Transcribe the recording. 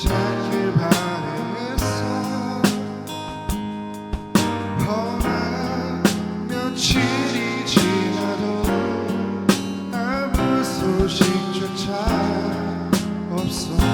찾길 바랬어. 허나 며칠이 지나도 아무 소식조차 없어.